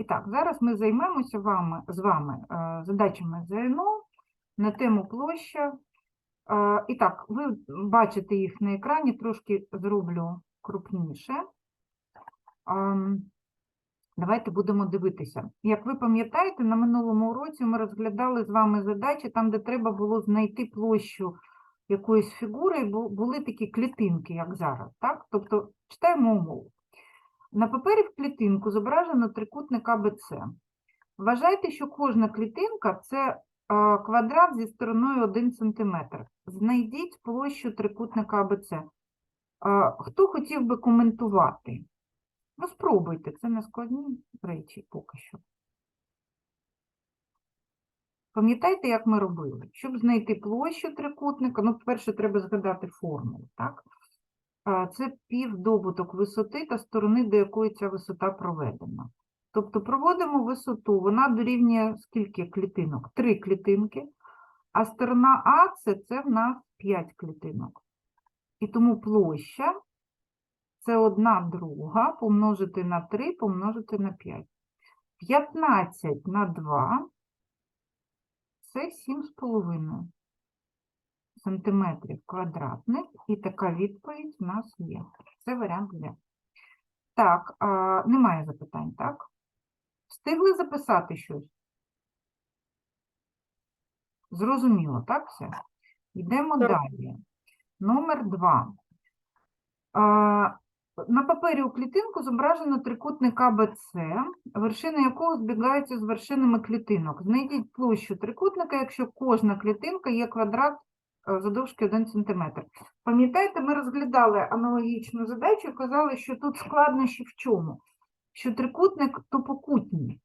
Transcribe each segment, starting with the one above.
І так, зараз ми займемося вами, з вами е, задачами ЗНО на тему площа. Е, І так, ви бачите їх на екрані, трошки зроблю крупніше. Давайте будемо дивитися. Як ви пам'ятаєте, на минулому уроці ми розглядали з вами задачі, там, де треба було знайти площу якоїсь фігури, бу- були такі клітинки, як зараз. Так? Тобто читаємо умову. На папері в клітинку зображено трикутник АБЦ. Вважайте, що кожна клітинка це квадрат зі стороною 1 см. Знайдіть площу трикутника АБЦ. Хто хотів би коментувати? Ну, спробуйте, це не складні речі поки що. Пам'ятаєте, як ми робили? Щоб знайти площу трикутника, ну, по-перше, треба згадати формулу, так? Це півдобуток висоти та сторони, до якої ця висота проведена. Тобто проводимо висоту, вона дорівнює скільки клітинок? Три клітинки, а сторона А це, це в нас 5 клітинок. І тому площа це одна друга помножити на 3, помножити на 5. 15 на 2 це 7,5 сантиметрів квадратних. І така відповідь в нас є. Це варіант Д. Так, а, немає запитань, так? Встигли записати щось? Зрозуміло, так все? Йдемо Так. далі. Номер 2. На папері у клітинку зображено трикутник АБЦ, вершини якого збігаються з вершинами клітинок. Знайдіть площу трикутника, якщо кожна клітинка є квадрат завдовжки 1 см. Пам'ятаєте, ми розглядали аналогічну задачу і казали, що тут складнощі в чому? Що трикутник топокутний.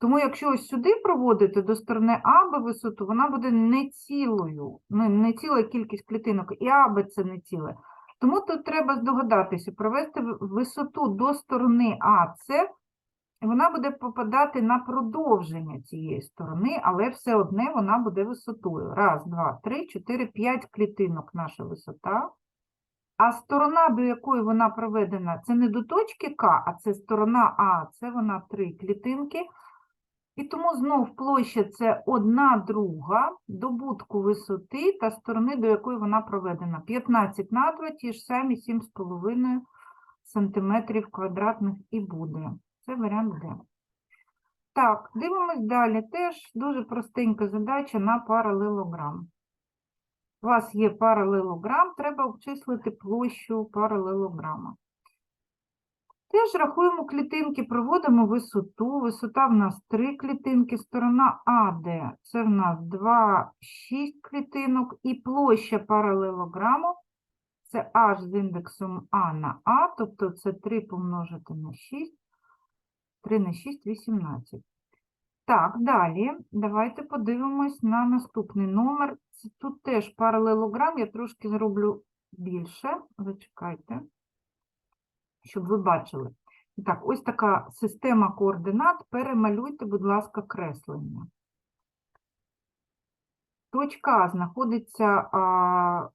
Тому якщо ось сюди проводити до сторони АБ висоту, вона буде не цілою, ну, не ціла кількість клітинок, і АБ це не ціле. Тому тут треба здогадатися, провести висоту до сторони АЦ, і вона буде попадати на продовження цієї сторони, але все одне вона буде висотою. Раз, два, три, чотири, п'ять клітинок наша висота. А сторона, до якої вона проведена, це не до точки К, а це сторона А, це вона три клітинки. І тому знов площа це одна друга добутку висоти та сторони, до якої вона проведена. 15 на 2, ті ж самі 7,5 сантиметрів квадратних і буде. Це варіант Д. Так, дивимось далі. Теж дуже простенька задача на паралелограм. У вас є паралелограм, треба обчислити площу паралелограма. Теж рахуємо клітинки, проводимо висоту. Висота в нас 3 клітинки, сторона АД це в нас 2, 6 клітинок, і площа паралелограму це h з індексом А на А, тобто це 3 помножити на 6, 3 на 6 – 18. Так, далі давайте подивимось на наступний номер. Тут теж паралелограм, я трошки зроблю більше, зачекайте щоб ви бачили. Так, ось така система координат. Перемалюйте, будь ласка, креслення. Точка А знаходиться, а,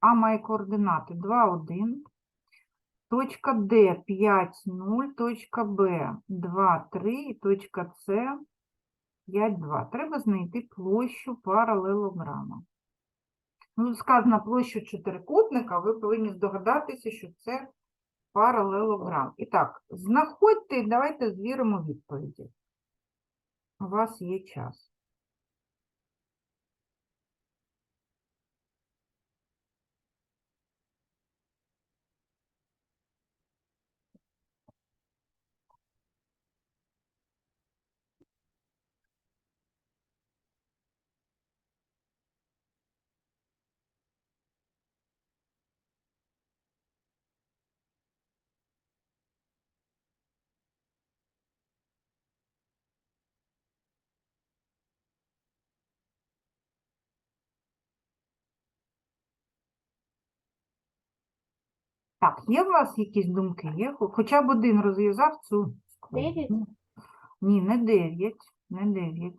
а має координати 2, 1. Точка Д 5, 0, точка Б 2, 3 і точка С 5, 2. Треба знайти площу паралелограма. Ну, сказано площу чотирикутника, ви повинні здогадатися, що це паралелограм. І так, знаходьте давайте звіримо відповіді. У вас є час. Так, є у вас якісь думки? Є? Хоча б один розв'язав цю. Дев'ять? Ні, не 9, не 9.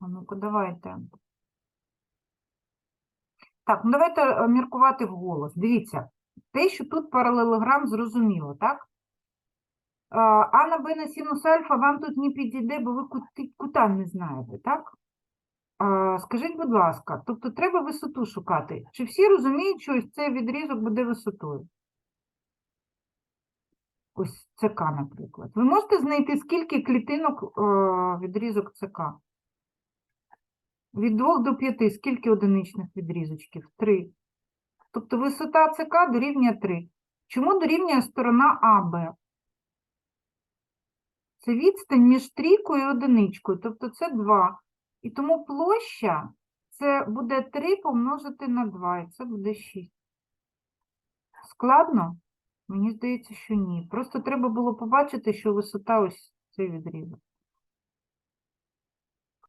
А ну-ка, давайте. Так, ну давайте е, міркувати вголос. Дивіться, те, що тут паралелограм, зрозуміло, так? А, А на Б на синус альфа вам тут не підійде, бо ви кута не знаєте, так? Скажіть, будь ласка, тобто треба висоту шукати. Чи всі розуміють, що ось цей відрізок буде висотою? Ось ЦК, наприклад. Ви можете знайти, скільки клітинок е, відрізок ЦК? Від 2 до 5, скільки одиничних відрізочків? 3. Тобто висота ЦК дорівнює 3. Чому дорівнює сторона АБ? Це відстань між трійкою і одиничкою, тобто це 2. І тому площа це буде 3 помножити на 2, і це буде 6. Складно? Мені здається, що ні. Просто треба було побачити, що висота ось цей відрізок.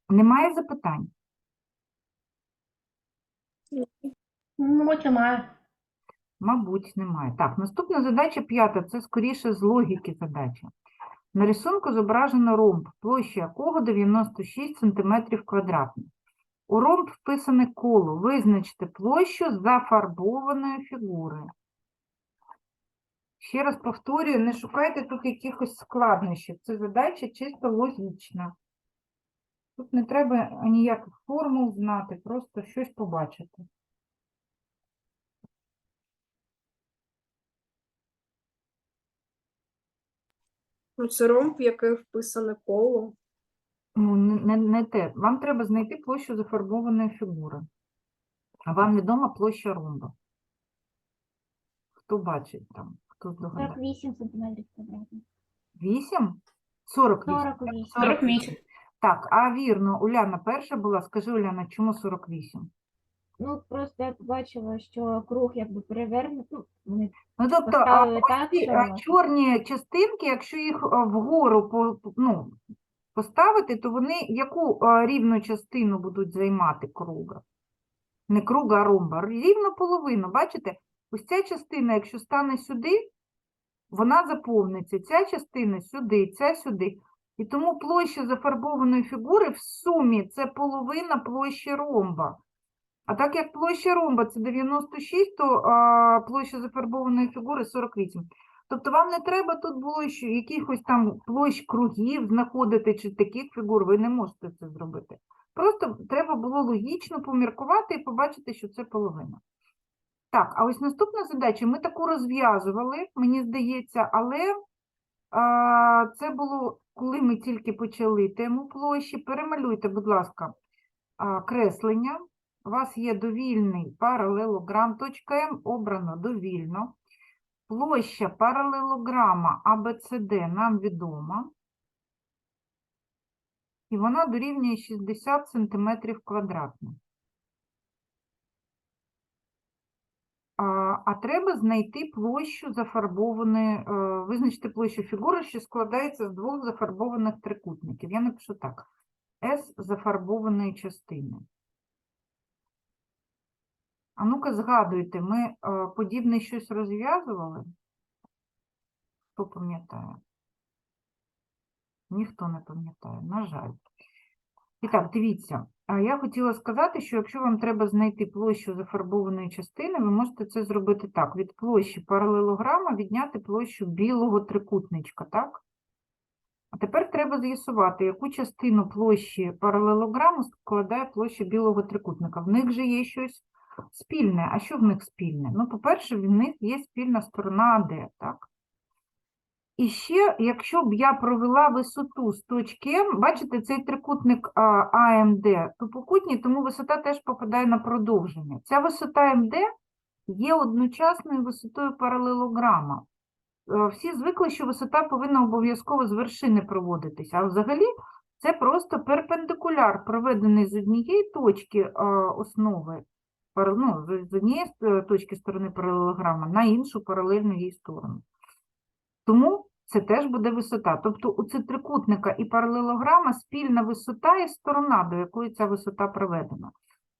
Немає запитань? Мабуть, немає. Мабуть, немає. Так, наступна задача п'ята, це скоріше з логіки задача. На рисунку зображено ромб, площа якого 96 см квадратних. У ромб вписане коло. Визначте площу зафарбованої фігури. Ще раз повторюю, не шукайте тут якихось складнощів. Це задача чисто логічна. Тут не треба ніяких формул знати, просто щось побачити. Ну, це ромб, в який вписане коло. Ну, не, не, не те. Вам треба знайти площу зафарбованої фігури. А вам відома площа ромба. Хто бачить там? Хто здогадає? 48 сантиметрів квадратних. 8? 48. 48. 48. Так, а вірно, Уляна перша була. Скажи, Уляна, чому 48? Ну, просто я побачила, що круг якби перевернутий. Ну, вони Ну, тобто, а, Поставили ось так, ці, що а, чорні частинки, якщо їх а, вгору по, по- ну, поставити, то вони яку а, рівну частину будуть займати круга? Не круга, а ромба. Рівну половину. Бачите? Ось ця частина, якщо стане сюди, вона заповниться. Ця частина сюди, ця сюди. І тому площа зафарбованої фігури в сумі це половина площі ромба. А так як площа ромба це 96, то а, площа зафарбованої фігури 48. Тобто вам не треба тут було ще якихось там площ кругів знаходити чи таких фігур, ви не можете це зробити. Просто треба було логічно поміркувати і побачити, що це половина. Так, а ось наступна задача, ми таку розв'язували, мені здається, але а, це було, коли ми тільки почали тему площі. Перемалюйте, будь ласка, а, креслення. У вас є довільний паралелограм. Точка М обрано довільно. Площа паралелограма ABCD нам відома. І вона дорівнює 60 см квадратних. А, треба знайти площу зафарбованої, е, визначити площу фігури, що складається з двох зафарбованих трикутників. Я напишу так. S зафарбованої частини. А ну-ка згадуйте, ми е, подібне щось розв'язували? Хто пам'ятає? Ніхто не пам'ятає, на жаль. І так, дивіться, я хотіла сказати, що якщо вам треба знайти площу зафарбованої частини, ви можете це зробити так. Від площі паралелограма відняти площу білого трикутничка, так? А тепер треба з'ясувати, яку частину площі паралелограму складає площа білого трикутника. В них же є щось спільне. А що в них спільне? Ну, по-перше, в них є спільна сторона АД, так? І ще, якщо б я провела висоту з точки М, бачите, цей трикутник АМД тупокутній, тому висота теж попадає на продовження. Ця висота МД є одночасною висотою паралелограма. Е, Всі звикли, що висота повинна обов'язково з вершини проводитися, а взагалі це просто перпендикуляр, проведений з однієї точки е, основи, ну, з- однієї точки сторони паралелограма на іншу паралельну їй сторону. Тому це теж буде висота. Тобто у трикутника і паралелограма спільна висота і сторона, до якої ця висота проведена.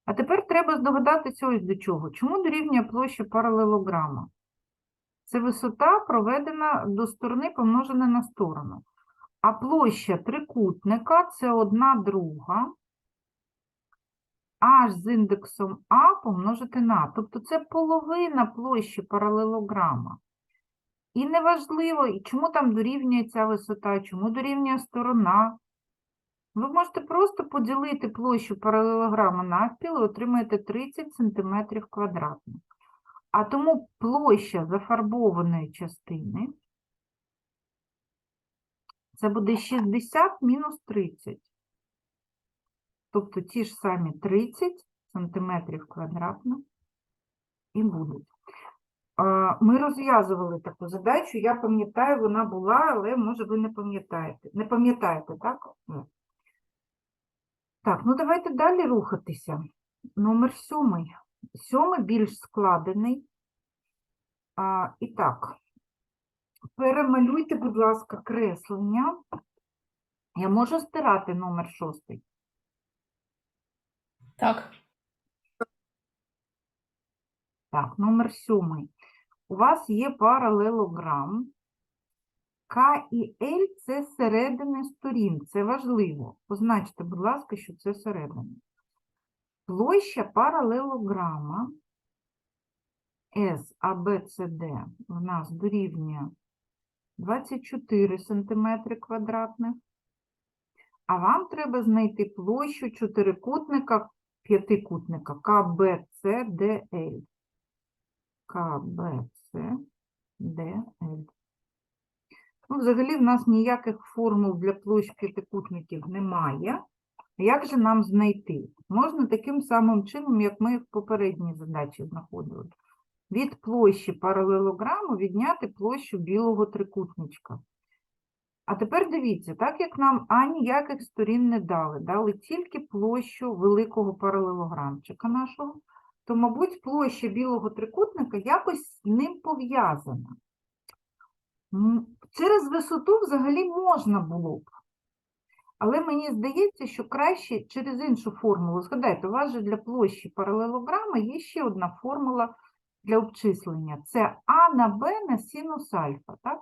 А тепер треба здогадатися ось до чого. Чому дорівнює площа паралелограма? Це висота проведена до сторони помножена на сторону. А площа трикутника це одна друга аж з індексом А помножити на. Тобто це половина площі паралелограма. І неважливо, і чому там дорівнює ця висота, чому дорівнює сторона. Ви можете просто поділити площу паралелограма навпіл і отримаєте 30 см квадратних. А тому площа зафарбованої частини це буде 60 мінус 30. Тобто ті ж самі 30 сантиметрів квадратних і будуть. Ми розв'язували таку задачу, я пам'ятаю, вона була, але може ви не пам'ятаєте. Не пам'ятаєте, так? Так, ну давайте далі рухатися. Номер сьомий. Сьомий більш складений. А, і так, перемалюйте, будь ласка, креслення. Я можу стирати номер шостий. Так. Так, номер сьомий. У вас є паралелограм. К і Л – це середини сторін. Це важливо. Позначте, будь ласка, що це середини. Площа паралелограма С, А, Б, С, Д в нас дорівнює 24 см квадратних. А вам треба знайти площу чотирикутника, п'ятикутника КБЦ, ДЛ. КБЦ, ДЛ. Ну, взагалі, в нас ніяких формул для площ п'ятикутників немає. Як же нам знайти? Можна таким самим чином, як ми в попередній задачі знаходили. Від площі паралелограму відняти площу білого трикутничка. А тепер дивіться, так як нам а ніяких сторін не дали, дали тільки площу великого паралелограмчика нашого, то, мабуть, площа білого трикутника якось з ним пов'язана. Через висоту взагалі можна було б. Але мені здається, що краще через іншу формулу. Згадайте, у вас же для площі паралелограма є ще одна формула для обчислення. Це А на Б на синус альфа, так?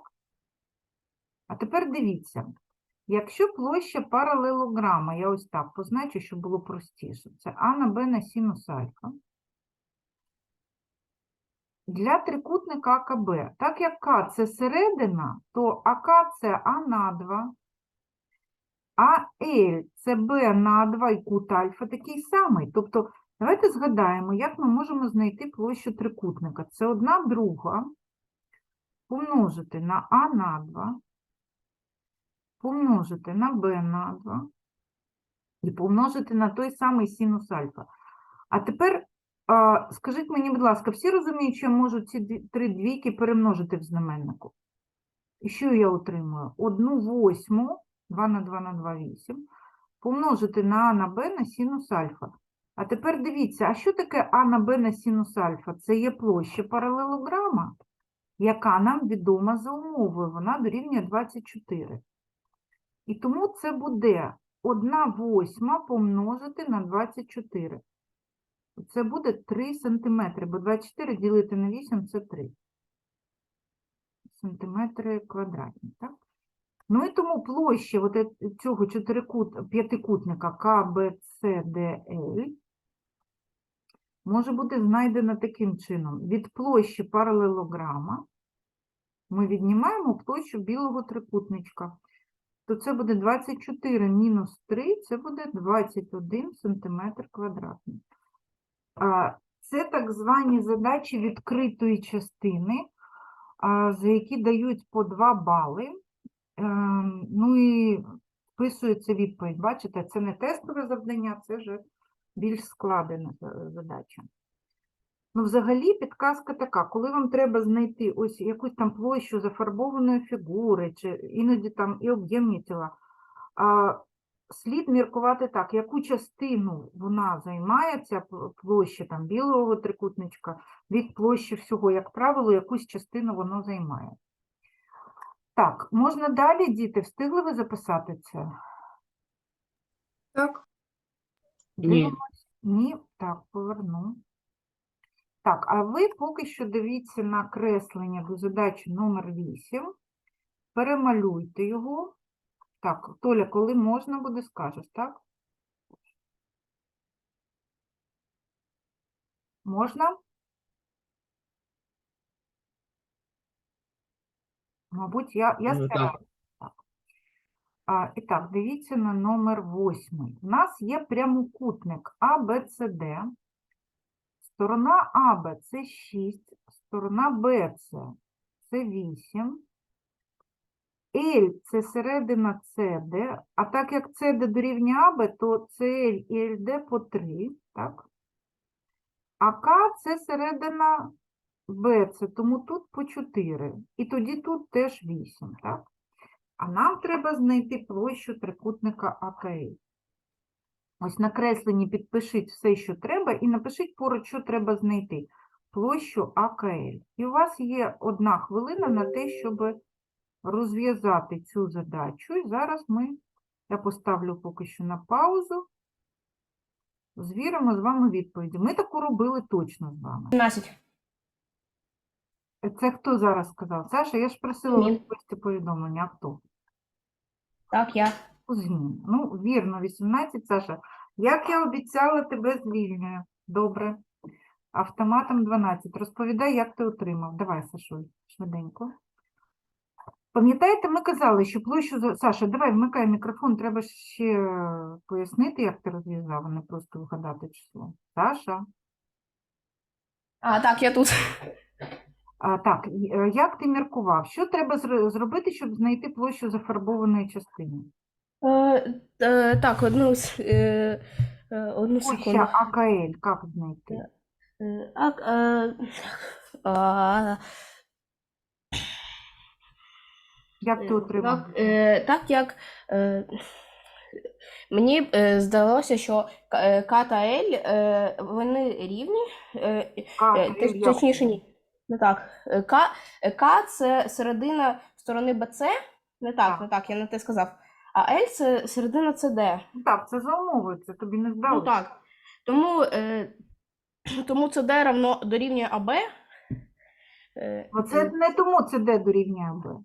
А тепер дивіться, якщо площа паралелограма, я ось так позначу, щоб було простіше, це А на Б на синус альфа. Для трикутника АКБ, так як К це середина, то АК це А на 2, а L це Б на 2 і кут альфа такий самий. Тобто, давайте згадаємо, як ми можемо знайти площу трикутника. Це одна друга помножити на А на 2, помножити на Б на 2 і помножити на той самий синус альфа. А тепер скажіть мені, будь ласка, всі розуміють, що я можу ці три двійки перемножити в знаменнику? І що я отримую? Одну восьму, 2 на 2 на 2 – 8, помножити на А на Б на синус альфа. А тепер дивіться, а що таке А на Б на синус альфа? Це є площа паралелограма, яка нам відома за умовою, вона дорівнює 24. І тому це буде 1 восьма помножити на 24. Це буде 3 сантиметри, бо 24 ділити на 8 – це 3 сантиметри квадратні, так? Ну і тому площа от е- цього чотирикут, п'ятикутника КБЦДЛ може бути знайдена таким чином. Від площі паралелограма ми віднімаємо площу білого трикутничка. То це буде 24 мінус 3, це буде 21 сантиметр квадратний. Це так звані задачі відкритої частини, за які дають по 2 бали. Ем, Ну і вписується відповідь. Бачите, це не тестове завдання, це вже більш складена задача. Ну, взагалі, підказка така, коли вам треба знайти ось якусь там площу зафарбованої фігури, чи іноді там і об'ємні тіла, а, слід міркувати так, яку частину вона займає, ця площа там білого трикутничка, від площі всього, як правило, якусь частину воно займає. Так, можна далі, діти, встигли ви записати це? Так, Ні. Ні, так, поверну. Так, а ви поки що дивіться на креслення до задачі номер 8. Перемалюйте його. Так, Толя, коли можна буде, скажеш, так? Можна? Мабуть, я, я Ну, стараюся. Так. А, і так, дивіться на номер восьмий. У нас є прямокутник ABCD. Сторона АБ це 6, сторона БЦ це 8. L це середина CD, а так як CD дорівнює АБ, то CL і LD по 3, так? А К це середина BC, тому тут по 4. І тоді тут теж 8, так? А нам треба знайти площу трикутника АКЛ. Ось на кресленні підпишіть все, що треба, і напишіть поруч, що треба знайти. Площу АКЛ. І у вас є одна хвилина на те, щоб розв'язати цю задачу. І зараз ми, я поставлю поки що на паузу. Звіримо з вами відповіді. Ми таку робили точно з вами. 17. Це хто зараз сказав? Саша, я ж просила Ні. відповісти повідомлення. А хто? Так, я. Кузьмін. Ну, вірно, 18, Саша. Як я обіцяла, тебе звільнюю. Добре. Автоматом 12. Розповідай, як ти отримав. Давай, Сашуль, швиденько. Пам'ятаєте, ми казали, що площу... Саша, давай, вмикай мікрофон, треба ще пояснити, як ти розв'язав, а не просто вгадати число. Саша. А, так, я тут. А, так, е, як ти міркував? Що треба зробити, щоб знайти площу зафарбованої частини? Е, е, так, одну, с- е, е, одну секунду. Площа АКЛ, як знайти? Е, е, а, Як ти отримав? Так, е, так як е, мені е, здалося, що К е, К та Л е, вони рівні, е, А, ти точніше ні. Не так. Е, К, е, К це середина сторони БЦ. Не так, Так. не так, я не те сказав. А Л це середина. Ну Так, це за умовою, це тобі не Ну так. Тому, е, тому ЦД равно дорівнює АБ. Е, Оце е, не тому це де дорівнює Б.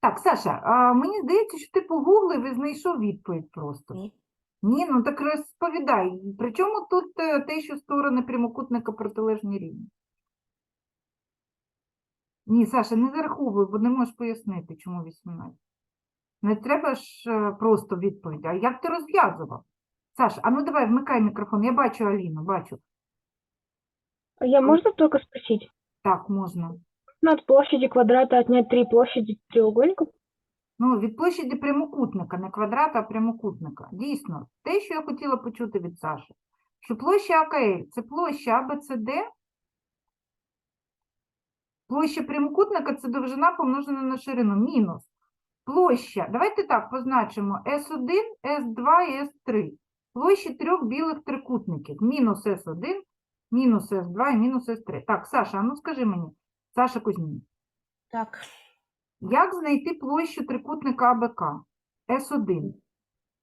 Так, Саша, а мені здається, що ти погуглив і знайшов відповідь просто. Ні. Ні, ну так розповідай. Причому тут е, те, що сторони прямокутника протилежні рівні? Ні, Саша, не зараховуй, бо не можеш пояснити, чому 18. Не треба ж е, просто відповідь. А як ти розв'язував? Саша, а ну давай, вмикай мікрофон. Я бачу Аліну, бачу. А Я можно только спросить? Так, можна. Нужно от площади квадрата отнять три площади треугольника? Ну, від площаді прямокутника, не квадрата, а прямокутника. Дійсно, те, що я хотіла почути від Саші, що площа АКЛ – це площа АБЦД, площа прямокутника – це довжина помножена на ширину, мінус. Площа, давайте так позначимо, S1, S2 і S3. Площі трьох білих трикутників, мінус S1, мінус S2 і мінус S3. Так, Саша, а ну скажи мені, Саша Кузьмін. Так. Як знайти площу трикутника АБК? С1.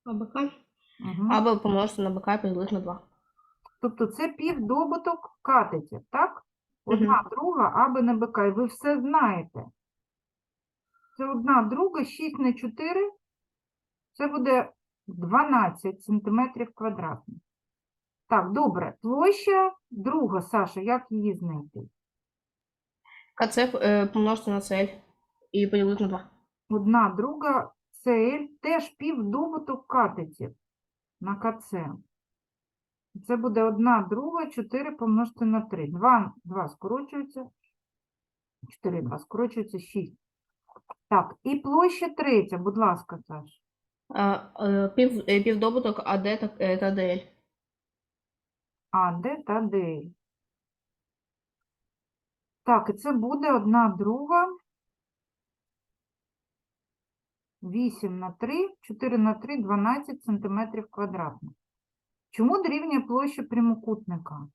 АБК. Угу. АБ помножити на БК поділити на 2. Тобто це півдобуток катетів, так? Одна друга АБ на БК. І ви все знаєте. Це одна друга, 6 на 4. Це буде 12 сантиметрів квадратних. Так, добре. Площа друга, Саша, як її знайти? КЦ е, помножити на цель і поділити на 2. Одна друга CL теж півдобуток катетів на КЦ. Це буде одна друга, 4 помножити на 3. 2, 2 скорочується. 4, 2 скорочується, 6. Так, і площа третя, будь ласка, Саш. А, е, пів, е, півдобуток АД та, е, та ДЛ. А, Д та Д. Так, і це буде одна друга. 8 на 3, 4 на 3, 12 сантиметрів квадратних. Чому дорівнює площа прямокутника?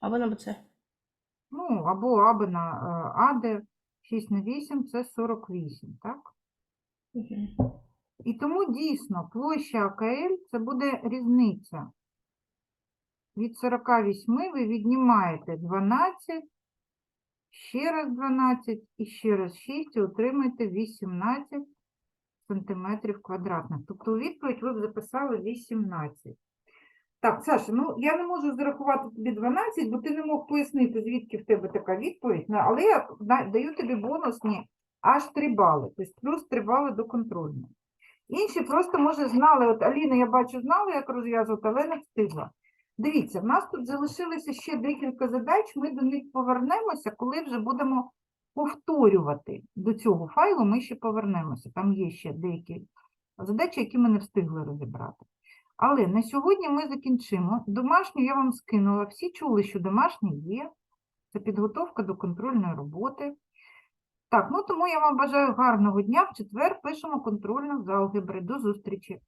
Або на БЦ. Ну, або аби на е, АД 6 на 8 це 48, так? І тому дійсно площа АКЛ це буде різниця. Від 48 ви віднімаєте 12, ще раз 12 і ще раз 6 і отримаєте 18 сантиметрів квадратних. Тобто у відповідь ви б записали 18. Так, Саша, ну я не можу зарахувати тобі 12, бо ти не мог пояснити, звідки в тебе така відповідь. Ну, але я даю тобі бонусні аж 3 бали, тобто плюс 3 бали до контрольної. Інші просто, може, знали, от Аліна, я бачу, знала, як розв'язувати, але не встигла. Дивіться, в нас тут залишилося ще декілька задач, ми до них повернемося, коли вже будемо повторювати. До цього файлу ми ще повернемося. Там є ще деякі задачі, які ми не встигли розібрати. Але на сьогодні ми закінчимо. Домашню я вам скинула. Всі чули, що домашнє є. Це підготовка до контрольної роботи. Так, ну тому я вам бажаю гарного дня. В четвер пишемо контрольну з алгебри. До зустрічі!